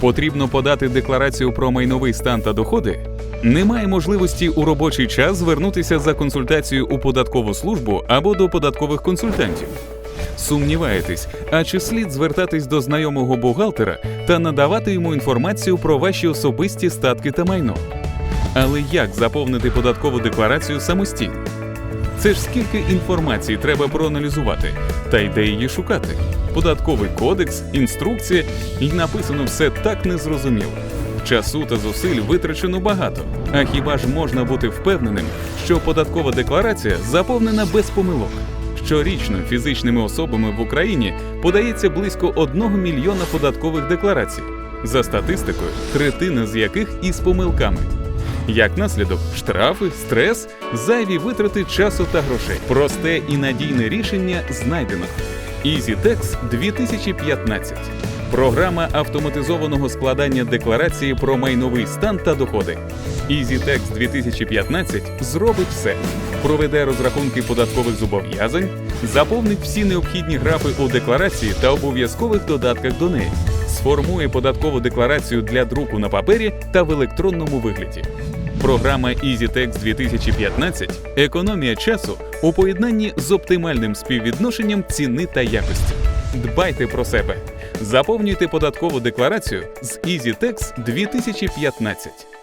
Потрібно подати декларацію про майновий стан та доходи. Немає можливості у робочий час звернутися за консультацією у податкову службу або до податкових консультантів. Сумніваєтесь, а чи слід звертатись до знайомого бухгалтера та надавати йому інформацію про ваші особисті статки та майно? Але як заповнити податкову декларацію самостійно? Це ж скільки інформації треба проаналізувати, та й де її шукати. Податковий кодекс, інструкція, і написано все так незрозуміло. Часу та зусиль витрачено багато. А хіба ж можна бути впевненим, що податкова декларація заповнена без помилок? Щорічно фізичними особами в Україні подається близько 1 мільйона податкових декларацій. За статистикою, третина з яких із помилками. Як наслідок, штрафи, стрес, зайві витрати часу та грошей. Просте і надійне рішення знайдено. EasyTax 2015. Програма автоматизованого складання декларації про майновий стан та доходи. EasyTax 2015 зробить все. Проведе розрахунки податкових зобов'язань, заповнить всі необхідні графи у декларації та обов'язкових додатках до неї, сформує податкову декларацію для друку на папері та в електронному вигляді. Програма EasyTex 2015 економія часу у поєднанні з оптимальним співвідношенням ціни та якості. Дбайте про себе. Заповнюйте податкову декларацію з EasyTex 2015.